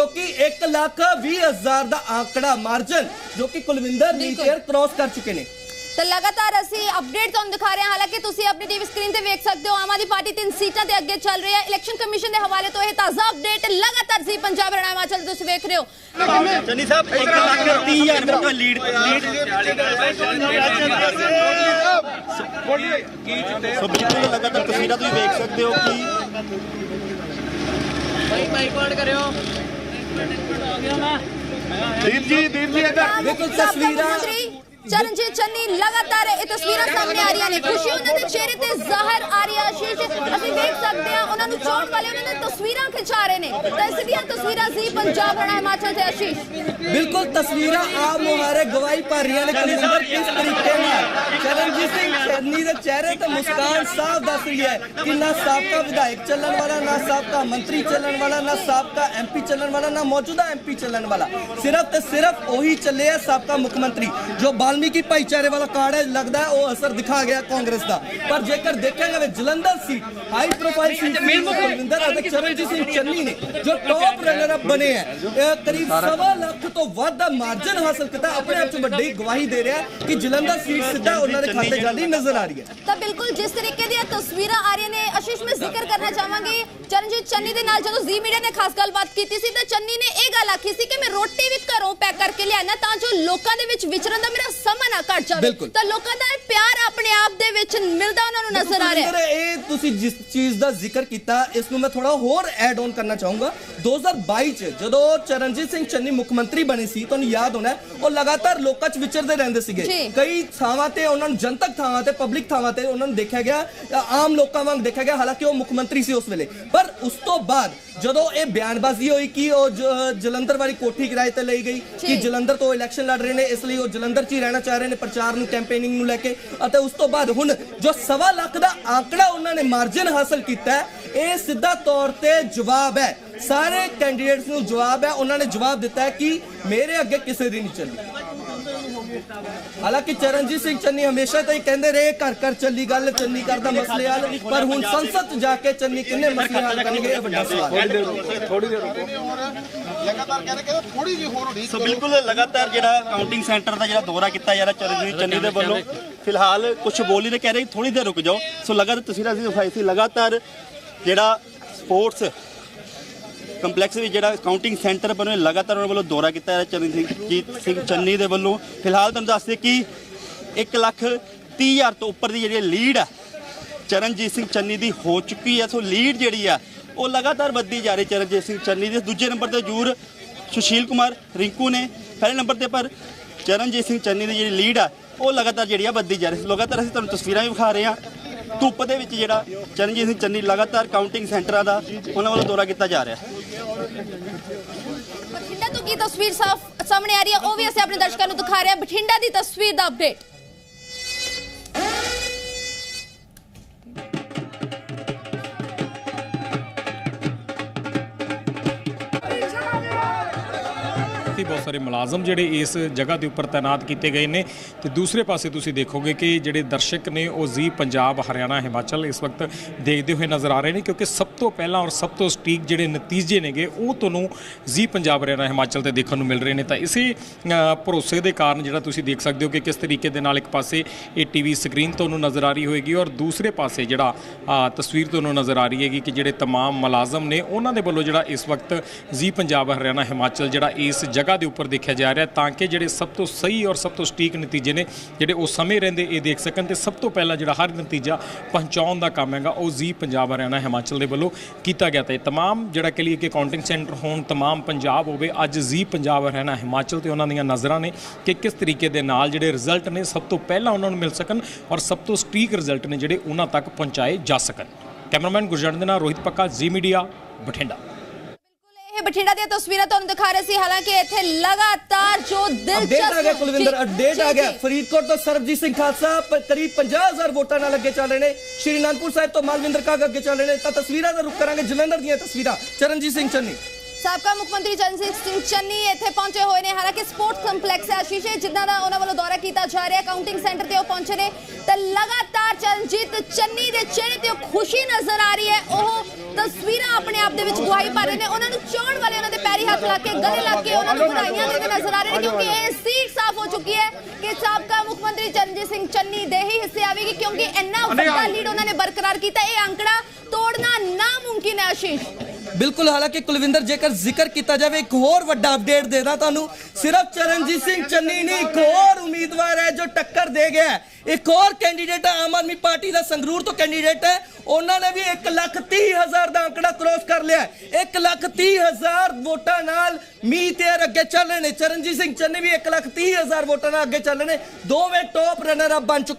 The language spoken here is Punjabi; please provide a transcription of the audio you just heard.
ਕਿਉਂਕਿ 1 ਲੱਖ 20 ਹਜ਼ਾਰ ਦਾ ਆંકੜਾ ਮਾਰਜਨ ਜੋ ਕਿ ਕੁਲਵਿੰਦਰ। ਨੀਤੀਅਰ ਕ੍ਰਾਸ ਕਰ ਚੁੱਕੇ ਨੇ ਤਾਂ ਲਗਾਤਾਰ ਅਸੀਂ ਅਪਡੇਟ ਤੁਹਾਨੂੰ ਦਿਖਾ ਰਹੇ ਹਾਂ ਹਾਲਾਂਕਿ ਤੁਸੀਂ ਆਪਣੀ ਟੀਵੀ ਸਕਰੀਨ ਤੇ ਵੇਖ ਸਕਦੇ ਹੋ ਆਮ ਆਦਮੀ ਪਾਰਟੀ ਤਿੰਨ ਸੀਟਾਂ ਤੇ ਅੱਗੇ ਚੱਲ ਰਹੀ ਹੈ ਇਲੈਕਸ਼ਨ ਕਮਿਸ਼ਨ ਦੇ ਹਵਾਲੇ ਤੋਂ ਇਹ ਤਾਜ਼ਾ ਅਪਡੇਟ ਲਗਾਤਾਰ ਜੀ ਪੰਜਾਬ ਹਰਿਆਣਾ ਹਿਮਾਚਲ ਤੁਸੀਂ ਵੇਖ ਰਹੇ ਹੋ ਚੰਨੀ ਸਾਹਿਬ 1 ਲੱਖ 30 ਹਜ਼ਾਰ ਰੁਪਏ ਲੀਡ ਲੀਡ ਸੋ ਬਿਲਕੁਲ ਲਗਾਤਾਰ ਤਸਵੀਰਾਂ ਤੁਸੀਂ ਵੇਖ ਸਕਦੇ ਹੋ ਕਿ ਦੀਪ ਜੀ ਦੀਪ ਜੀ ਇੱਧਰ। ਬਿਲਕੁਲ ਸਾਬਕਾ ਤਸਵੀਰਾਂ- ਚਰਨਜੀਤ ਚੰਨੀ ਲਗਾਤਾਰ ਇਹ ਤਸਵੀਰਾਂ ਸਾਹਮਣੇ ਆ ਰਹੀਆਂ ਨੇ। ਖੁਸ਼ੀ ਉਹਨਾਂ ਦੇ ਚਿਹਰੇ ਤੇ ਜ਼ਾਹਰ ਆ ਰਹੀ ਆਸ਼ੀਸ਼। ਅਸੀਂ ਦੇਖ ਸਕਦੇ ਹਾਂ ਉਹਨਾਂ ਨੂੰ ਚੋਣ ਵਾਲੇ ਉਹਨਾਂ ਨੇ ਤਸਵੀਰਾਂ ਖਿਚਾ ਰਹੇ ਨੇ। ਤਾਂ ਇਸ ਦੀਆਂ ਤਸਵੀਰਾਂ ਸੀ ਪੰਜਾਬ ਹਰਿਆਣਾ ਹਿਮਾਚਲ ਤੇ ਆਸ਼ੀਸ਼। ਬਿਲਕੁਲ ਤਸਵੀਰਾਂ ਆਪ ਮੁਹਾਰੇ ਗਵਾਹੀ ਭਰ ਰਹੀਆਂ ਨੇ ਕੁਲਵਿੰਦਰ ਕਿਸ ਤਰੀਕੇ ਨਾਲ। ਚਰਨਜੀਤ ਸਿੰਘ ਚੰਨੀ ਦੇ ਚਿਹਰੇ ਤੇ ਮੁਸਕਾਨ ਸਾਫ਼ ਦੱਸ ਰਹੀ ਹੈ ਕਿ ਨਾ ਸਾਬਕਾ ਵਿਧਾਇਕ ਚੱਲਣ ਵਾਲਾ, ਨਾ ਸਾਬਕਾ ਮੰਤਰੀ ਚੱਲਣ ਵਾਲਾ, ਨਾ ਸਾਬਕਾ ਐਮਪੀ ਚੱਲਣ ਵਾਲਾ, ਨਾ ਮੌਜੂਦਾ ਐਮਪੀ ਚੱਲਣ ਵਾਲਾ। ਸਿਰਫ ਤੇ ਸਿਰਫ ਉਹੀ ਚੱਲੇ ਆ ਸਾਬਕਾ ਮੁੱਖ ਮੰਤਰੀ, ਜੋ ਬਾਲਮੀਕੀ ਭਾਈਚਾਰੇ ਵਾਲਾ ਕਾਰਡ ਹੈ ਲੱਗਦਾ ਹੈ ਉਹ ਅਸਰ ਦਿਖਾ ਗਿਆ ਕਾਂਗਰਸ ਦਾ। ਪਰ ਜੇਕਰ ਦੇਖਾਂਗੇ ਵੇ Jalandhar seat high profile seat ਸੀ ਕੁਲਵਿੰਦਰ ਅਤੇ ਚਰਨਜੀਤ ਸਿੰਘ ਚੰਨੀ ਨੇ ਜੋ ਟੌਪ ਰਨਰ ਅਪ ਬਣੇ ਹੈ। ਇਹ ਕਰੀਬ ਸਵਾ ਲੱਖ ਤੋਂ ਵੱਧ ਦਾ ਮਾਰਜਨ ਹਾਸਲ ਕੀਤਾ ਆਪਣੇ ਆਪ 'ਚ ਵੱਡੀ ਗਵਾਹੀ ਦੇ ਰਿਹਾ ਕਿ ਜਲੰਧਰ ਸੀਟ ਸਿੱਧਾ ਉਹਨਾਂ ਦੇ ਖਾਤੇ ਜਾਂਦੀ ਨਜ਼ਰ ਆ ਰਹੀ ਹੈ। ਤਾਂ ਬਿਲਕੁਲ ਜਿਸ ਤਰੀਕੇ ਦੀਆਂ ਤਸਵੀਰਾਂ ਆ ਰਹੀਆਂ ਨੇ ਆਸ਼ੀਸ਼ ਮੈਂ ਜ਼ਿਕਰ ਕਰਨਾ ਚਾਹਾਂਗੀ ਚਰਨਜੀਤ ਚੰਨੀ ਦੇ ਨਾਲ ਜਦੋਂ ਜ਼ੀ ਮੀਡੀਆ ਨੇ ਖਾਸ ਗੱਲਬਾਤ ਕੀਤੀ ਸੀ ਤਾਂ ਚੰਨੀ ਨੇ ਇਹ ਗੱਲ ਆਖੀ ਸੀ ਕਿ ਮੈਂ ਰੋਟੀ ਵੀ ਘਰੋਂ ਪੈਕ ਕਰਕੇ ਲਿਆਣਾ ਤਾਂ ਜੋ ਲੋਕਾਂ ਦੇ ਵਿੱਚ ਵਿਚਰਨ ਦਾ ਮੇਰਾ ਸਮਾਂ ਨਾ ਘਟ ਜਾਵੇ ਬਿਲਕੁਲ। ਤਾਂ ਲੋਕਾਂ ਦਾ ਇਹ ਪਿਆਰ ਆਪਣੇ ਆਪ ਦੇ ਵਿੱਚ ਮਿਲਦਾ ਉਹਨਾਂ ਨੂੰ ਨਜ਼ਰ ਆ ਰਿਹਾ ਹੈ ਇਹ ਤੁਸੀਂ ਜਿਸ ਚੀਜ਼ ਦਾ ਜ਼ਿਕਰ ਕੀਤਾ ਇਸ ਨੂੰ ਮੈਂ ਥੋੜਾ ਹੋਰ ਐਡ ਆਨ ਕਰਨਾ ਚਾਹੂੰਗਾ 2022 ਚ ਜਦੋਂ ਚਰਨਜੀਤ ਸਿੰਘ ਚੰਨੀ ਮੁੱਖ ਮੰਤਰੀ ਬਣੇ ਸੀ ਤੁਹਾਨੂੰ ਯਾਦ ਹੋਣਾ ਹੈ, ਉਹ ਲਗਾਤਾਰ ਲੋਕਾਂ 'ਚ ਵਿਚਰਦੇ ਰਹਿੰਦੇ ਸੀਗੇ ਜੀ। ਕਈ ਥਾਵਾਂ ਤੇ ਉਹਨਾਂ ਨੂੰ ਜਨਤਕ ਥਾਵਾਂ ਤੇ ਪਬਲਿਕ ਥਾਵਾਂ ਤੇ ਉਹਨਾਂ ਨੂੰ ਦੇਖਿਆ ਗਿਆ ਅ, ਆਮ ਲੋਕਾਂ ਵਾਂਗ ਦੇਖਿਆ ਗਿਆ ਹਾਲਾਂਕਿ ਉਹ ਮੁੱਖ ਮੰਤਰੀ ਸੀ ਉਸ ਵੇਲੇ ਪਰ ਉਸ ਤੋਂ ਬਾਅਦ ਜਦੋਂ ਇਹ ਬਿਆਨਬਾਜ਼ੀ ਹੋਈ ਕਿ ਉਹ ਜ- ਜਲੰਧਰ ਵਾਲੀ ਕੋਠੀ ਕਿਰਾਏ ਤੇ ਲਈ ਗਈ ਕਿ ਜੀ। ਜਲੰਧਰ ਤੋਂ ਇਲੈਕਸ਼ਨ ਲੜ ਰਹੇ ਨੇ ਇਸ ਲਈ ਉਹ ਜਲੰਧਰ 'ਚ ਹੀ ਰਹਿਣਾ ਚਾਹ ਰਹੇ ਨੇ, ਪ੍ਰਚਾਰ ਨੂੰ ਕੈਂਪੇਨਿੰਗ ਨੂੰ ਲੈ ਕੇ। ਅਤੇ ਉਸ ਤੋਂ ਬਾਅਦ ਹੁਣ ਜੋ ਸਵਾ ਲੱਖ ਦਾ ਆંકੜਾ ਉਹਨਾਂ ਨੇ ਮਾਰਜਨ ਹਾਸਲ ਕੀਤਾ ਹੈ, ਇਹ ਸਿੱਧਾ ਤੌਰ ਤੇ ਜਵਾਬ ਹੈ। ਸਾਰੇ ਕੈਂਡੀਡੇਟਸ ਨੂੰ ਜਵਾਬ ਹੈ, ਉਹਨਾਂ ਨੇ ਜਵਾਬ ਦਿੱਤਾ ਹੈ ਕਿ ਮੇਰੇ ਅੱਗੇ ਕਿਸੇ ਦੀ ਨਹੀਂ ਚੱਲੀ। ਹਾਲਾਂਕਿ ਚਰਨਜੀਤ ਸਿੰਘ ਚੰਨੀ ਹਮੇਸ਼ਾ ਤਾਂ ਹੀ ਕਹਿੰਦੇ ਰਹੇ ਘਰ ਘਰ ਚੱਲੀ ਗੱਲ ਚੰਨੀ ਕਰਦਾ ਮਸਲੇ ਹੱਲ ਪਰ ਹੁਣ ਸੰਸਦ 'ਚ ਜਾ ਕੇ ਚੰਨੀ ਕਿੰਨੇ ਮਸਲੇ ਹੱਲ ਕਰਨਗੇ ਇਹ ਵੱਡਾ ਸਵਾਲ ਹੈ। ਲਗਾਤਾਰ ਕਹਿੰਦੇ ਕਿ ਥੋੜੀ ਜਿਹੀ ਹੋਰ ਉਡੀਕ ਸੋ ਬਿਲਕੁਲ ਲਗਾਤਾਰ ਜਿਹੜਾ ਕਾਊਂਟਿੰਗ ਸੈਂਟਰ ਦਾ ਜਿਹੜਾ ਦੌਰਾ ਕੀਤਾ ਜਾ ਰਿਹਾ ਚਰਨਜੀਤ ਚੰਨੀ ਦੇ ਵੱਲੋਂ ਫਿਲਹਾਲ ਕੁਝ ਬੋਲੀ ਨੇ ਕਹਿ ਰਹੇ ਥੋੜੀ ਦੇਰ ਰੁਕ ਜਾਓ। ਸੋ ਲਗਾਤਾਰ ਤਸਵੀਰਾਂ ਅਸੀਂ ਦਿਖਾਈ ਸੀ ਲਗਾਤਾਰ ਜਿਹੜਾ ਸਪੋਰਟਸ ਕੰਪਲੈਕਸ ਵਿੱਚ ਜਿਹੜਾ ਕਾਊਂਟਿੰਗ ਸੈਂਟਰ ਬਣੇ ਲਗਾਤਾਰ ਉਹਨਾਂ ਵੱਲੋਂ ਦੌਰਾ ਕੀਤਾ ਜਾ ਰਿਹਾ ਚਰਨਜੀਤ ਸਿੰਘ ਚੰਨੀ ਦੇ ਵੱਲੋਂ। ਫਿਲਹਾਲ ਤੁਹਾਨੂੰ ਦੱਸਦੇ ਕਿ 1 ਲੱਖ 30 ਹਜ਼ਾਰ ਤੋਂ ਉੱਪਰ ਦੀ ਜਿਹੜੀ ਲੀਡ ਆ ਚਰਨਜੀਤ ਸਿੰਘ ਚੰਨੀ ਦੀ ਹੋ ਚੁੱਕੀ ਹੈ। ਸੋ ਲੀਡ ਜਿਹੜੀ ਆ ਉਹ ਲਗਾਤਾਰ ਵੱਧਦੀ ਜਾ ਰਹੀ ਚਰਨਜੀਤ ਸਿੰਘ ਚੰਨੀ ਦੇ। ਦੂਜੇ ਨੰਬਰ ਤੇ ਜੂਰ ਸੁਸ਼ੀਲ ਕੁਮਾਰ ਰਿੰਕੂ ਨੇ ਪਹਿਲੇ ਨੰਬਰ ਤੇ, ਪਰ ਚਰਨਜੀਤ ਸਿੰਘ ਚੰਨੀ ਦੀ ਜਿਹੜੀ ਲੀਡ ਆ ਉਹ ਲਗਾਤਾਰ ਜਿਹੜੀ ਆ ਵੱਧਦੀ ਜਾ ਰਹੀ ਲਗਾਤਾਰ ਅਸੀਂ ਤੁਹਾਨੂੰ ਤਸਵੀਰਾਂ ਵੀ ਵਿਖਾ ਰਹੇ ਹਾਂ। ਧੁੱਪ ਦੇ ਵਿੱਚ ਜਿਹੜਾ ਚਰਨਜੀਤ ਸਿੰਘ ਚੰਨੀ ਲਗਾਤਾਰ ਕਾਊਂਟਿੰਗ ਸੈਂਟਰਾਂ ਦਾ ਉਹਨਾਂ ਵੱਲੋਂ ਦੌਰਾ ਕੀਤਾ ਜਾ ਰਿਹਾ ਬਠਿੰਡਾ ਤੋਂ ਕੀ ਤਸਵੀਰ ਸਾਫ਼ ਸਾਹਮਣੇ ਆ ਰਹੀ ਹੈ? ਉਹ ਵੀ ਅਸੀਂ ਆਪਣੇ ਦਰਸ਼ਕਾਂ ਨੂੰ ਦਿਖਾ ਰਹੇ ਹਾਂ। ਬਠਿੰਡਾ ਦੀ ਤਸਵੀਰ ਦਾ ਅਪਡੇਟ ਤੇ ਬਹੁਤ ਸਾਰੇ ਮੁਲਾਜ਼ਮ ਜਿਹੜੇ ਇਸ ਜਗ੍ਹਾ ਦੇ ਉੱਪਰ ਤਾਇਨਾਤ ਕੀਤੇ ਗਏ ਨੇ ਤੇ ਦੂਸਰੇ ਪਾਸੇ ਤੁਸੀਂ ਦੇਖੋਗੇ ਕਿ ਜਿਹੜੇ ਦਰਸ਼ਕ ਨੇ ਉਹ ਜ਼ੀ ਪੰਜਾਬ ਹਰਿਆਣਾ ਹਿਮਾਚਲ ਇਸ ਵਕਤ ਦੇਖਦੇ ਹੋਏ ਨਜ਼ਰ ਆ ਰਹੇ ਨੇ ਕਿਉਂਕਿ ਸਭ ਤੋਂ ਪਹਿਲਾਂ ਔਰ ਸਭ ਤੋਂ ਸਟੀਕ ਜਿਹੜੇ ਨਤੀਜੇ ਨੇਗੇ ਉਹ ਤੁਹਾਨੂੰ ਜ਼ੀ ਪੰਜਾਬ ਹਰਿਆਣਾ ਹਿਮਾਚਲ ਤੇ ਦੇਖਣ ਨੂੰ ਮਿਲ ਰਹੇ ਨੇ ਤਾਂ ਇਸੇ ਅ, ਭਰੋਸੇ ਦੇ ਕਾਰਨ ਜਿਹੜਾ ਤੁਸੀਂ ਦੇਖ ਸਕਦੇ ਹੋ ਕਿ ਕਿਸ ਤਰੀਕੇ ਦੇ ਨਾਲ ਇੱਕ ਪਾਸੇ ਇਹ ਟੀਵੀ ਸਕਰੀਨ ਤੁਹਾਨੂੰ ਨਜ਼ਰ ਆ ਰਹੀ ਹੋਏਗੀ ਔਰ ਦੂਸਰੇ ਪਾਸੇ ਜਿਹੜਾ ਅ, ਤਸਵੀਰ ਤੁਹਾਨੂੰ ਨਜ਼ਰ ਆ ਰਹੀ ਹੈਗੀ ਕਿ ਜਿਹੜੇ तमाम ਮੁਲਾਜ਼ਮ ਨੇ ਉਹਨਾਂ ਦੇ ਵੱਲੋਂ ਜਿਹੜਾ ਇਸ ਵਕਤ ਜ਼ੀ ਪੰਜਾਬ ਹਰਿਆਣਾ ਹਿਮਾਚਲ ਜਿਹੜਾ ਇਸ ਜਗ੍ਹਾ ਦੇ ਉੱਪਰ ਦੇਖਿਆ ਜਾ ਰਿਹਾ ਤਾਂ ਕਿ ਜਿਹੜੇ ਸਭ ਤੋਂ ਸਹੀ ਔਰ ਸਭ ਤੋਂ ਸਟੀਕ ਨਤੀਜੇ ਨੇ ਜਿਹੜੇ ਉਹ ਸਮੇਂ ਰਹਿੰਦੇ ਇਹ ਦੇਖ ਸਕਣ ਤੇ ਸਭ ਤੋਂ ਪਹਿਲਾਂ ਜਿਹੜਾ ਹਰ ਨਤੀਜਾ ਪਹੁੰਚਾਉਣ ਦਾ ਕੰਮ ਹੈਗਾ ਉਹ ਜ਼ੀ ਪੰਜਾਬ ਹਰਿਆਣਾ ਹਿਮਾਚਲ ਦੇ ਵੱਲੋਂ ਕੀਤਾ ਗਿਆ ਤੇ तमाम ਜਿਹੜਾ ਕਿ ਲਈ ਕਿ ਕਾਊਂਟਿੰਗ ਸੈਂਟਰ ਹੋਣ तमाम ਪੰਜਾਬ ਹੋਵੇ ਅੱਜ ਜ਼ੀ ਪੰਜਾਬ ਹਰਿਆਣਾ ਹਿਮਾਚਲ ਤੇ ਉਹਨਾਂ ਦੀਆਂ ਨਜ਼ਰਾਂ ਨੇ ਕਿ ਕਿਸ ਤਰੀਕੇ ਦੇ ਨਾਲ ਜਿਹੜੇ ਰਿਜ਼ਲਟ ਨੇ ਸਭ ਤੋਂ ਪਹਿਲਾਂ ਉਹਨਾਂ ਨੂੰ ਮਿਲ ਸਕਣ ਔਰ ਸਭ ਤੋਂ ਸਟੀਕ ਰਿਜ਼ਲਟ ਨੇ ਜਿਹੜੇ ਉਹਨਾਂ ਤੱਕ ਪਹੁੰਚਾਏ ਜਾ ਸਕਣ ਕੈਮਰਾਮੈਨ ਗੁਰਜੰਟ ਦੇ ਨਾਲ ਰੋਹਿਤ ਪੱਕਾ ਜ਼ੀ ਮੀਡੀਆ ਬਠਿੰਡਾ ਬਿਲਕੁਲ ਇਹ ਬਠਿੰਡਾ ਦੀਆਂ ਤਸਵੀਰਾਂ ਤੁਹਾਨੂੰ ਦਿਖਾ ਰਹੇ ਸੀ। ਹਾਲਾਂਕਿ ਇੱਥੇ ਲਗਾਤਾਰ ਜੋ ਅਪਡੇਟ ਆ ਦਿਲਚਸਪ ਗਿਆ ਕੁਲਵਿੰਦਰ ਅਪਡੇਟ ਆ ਗਿਆ। ਫਰੀਦਕੋਟ ਤੋਂ ਸਰਬਜੀਤ ਸਿੰਘ ਖਾਲਸਾ ਕਰੀਬ 50000 ਵੋਟਾਂ ਨਾਲ ਅੱਗੇ ਚੱਲ ਰਹੇ ਨੇ। ਸ਼੍ਰੀ ਅਨੰਦਪੁਰ ਸਾਹਿਬ ਤੋਂ ਮਾਲਵਿੰਦਰ ਕਾਗ ਅੱਗੇ ਚੱਲ ਰਹੇ ਨੇ। ਤਾਂ ਤਸਵੀਰਾਂ ਦਾ ਰੁਕ ਕਰਾਂਗੇ ਜਲੰਧਰ ਦੀਆਂ ਤਸਵੀਰਾਂ। ਚਰਨਜੀਤ ਸਿੰਘ ਚੰਨੀ। ਸਾਬਕਾ ਮੁੱਖ ਮੰਤਰੀ ਚਰਨਜੀਤ ਸਿੰਘ ਚੰਨੀ ਇੱਥੇ ਪਹੁੰਚੇ ਹੋਏ ਨੇ। ਹਾਲਾਂਕਿ ਸਪੋਰਟਸ ਕੰਪਲੈਕਸ ਹੈ ਆਸ਼ੀਸ਼ੇ ਜਿੱਦਾਂ ਦਾ ਉਹਨਾਂ ਵੱਲੋਂ ਦੌਰਾ ਕੀਤਾ ਜਾ ਰਿਹਾ। ਕਾਊਂਟਿੰਗ ਸੈਂਟਰ ਤੇ ਉਹ ਪਹੁੰਚੇ ਨੇ। ਤਾਂ ਲਗਾਤਾਰ ਚਰਨਜੀਤ ਚੰਨੀ ਦੇ ਚਿਹਰੇ ਤੇ ਖੁਸ਼ੀ ਨਜ਼ਰ ਆ ਰਹੀ ਹੈ। ਉਹ ਤਸਵੀਰਾਂ ਆਪਣੇ ਆਪ ਦੇ ਵਿੱਚ ਗਵਾਹੀ ਪਾ ਰਹੇ ਨੇ। ਉਹਨਾਂ ਨੂੰ ਚਾਹਣ ਵਾਲੇ ਉਹਨਾਂ ਦੇ ਪੈਰੀ ਹੱਥ ਲਾ ਕੇ ਗਲੇ ਲਾ ਕੇ ਉਹਨਾਂ ਨੂੰ ਵਧਾਈਆਂ ਦਿੰਦੇ ਨਜ਼ਰ ਆ ਰਹੇ ਨੇ ਕਿਉਂਕਿ ਇਹ ਸੀਟ ਸਾਫ਼ ਹੋ ਚੁੱਕੀ ਹੈ ਕਿ ਸਾਬਕਾ ਮੁੱਖ ਮੰਤਰੀ ਚਰਨਜੀਤ ਸਿੰਘ ਚੰਨੀ ਦੇ ਹੀ ਹਿੱਸੇ ਆਵੇਗੀ ਕਿਉਂਕਿ ਇੰਨਾ ਵੱਡਾ ਲੀਡ ਉਹਨਾਂ ਨੇ ਬਰਕਰਾਰ ਕੀਤਾ। ਇਹ ਅੰਕੜਾ ਤੋੜਨਾ ਨਾਮੁਮਕਿਨ ਹੈ ਆਸ਼ੀਸ਼। ਬਿਲਕੁਲ, ਹਾਲਾਂਕਿ ਕੁਲਵਿੰਦਰ, ਜੇਕਰ ਜ਼ਿਕਰ ਕੀਤਾ ਜਾਵੇ, ਇੱਕ ਹੋਰ ਵੱਡਾ ਅਪਡੇਟ ਦੇਦਾ ਤੁਹਾਨੂੰ। ਸਿਰਫ ਚਰਨਜੀਤ ਸਿੰਘ ਚੰਨੀ ਨਹੀਂ, ਇੱਕ ਹੋਰ ਉਮੀਦਵਾਰ ਹੈ ਜੋ ਟੱਕਰ ਦੇ ਗਿਆ ਇੱਕ ਹੋਰ ਕੈਂਡੀਡੇਟ ਹੈ, ਆਮ ਆਦਮੀ ਪਾਰਟੀ ਦਾ ਸੰਗਰੂਰ ਤੋਂ ਕੈਂਡੀਡੇਟ ਹੈ। ਉਹਨਾਂ ਨੇ ਵੀ 1 ਲੱਖ 30 ਹਜ਼ਾਰ ਦਾ ਅੰਕੜਾ ਕ੍ਰੋਸ ਕਰ ਲਿਆ 1 ਲੱਖ 30 ਹਜ਼ਾਰ ਵੋਟਾਂ ਨਾਲ ਮੀਂਹ ਤੇ ਅੱਗੇ ਚੱਲ ਰਹੇ ਨੇ। ਚਰਨਜੀਤ ਸਿੰਘ ਚੰਨੀ ਵੀ 1 ਲੱਖ 30 ਹਜ਼ਾਰ ਵੋਟਾਂ ਨਾਲ ਅੱਗੇ ਚੱਲ ਰਹੇ ਨੇ। ਦੋਵੇਂ ਟੌਪ ਰਨਰ ਅਪ ਬਣ ਚੁੱਕੇ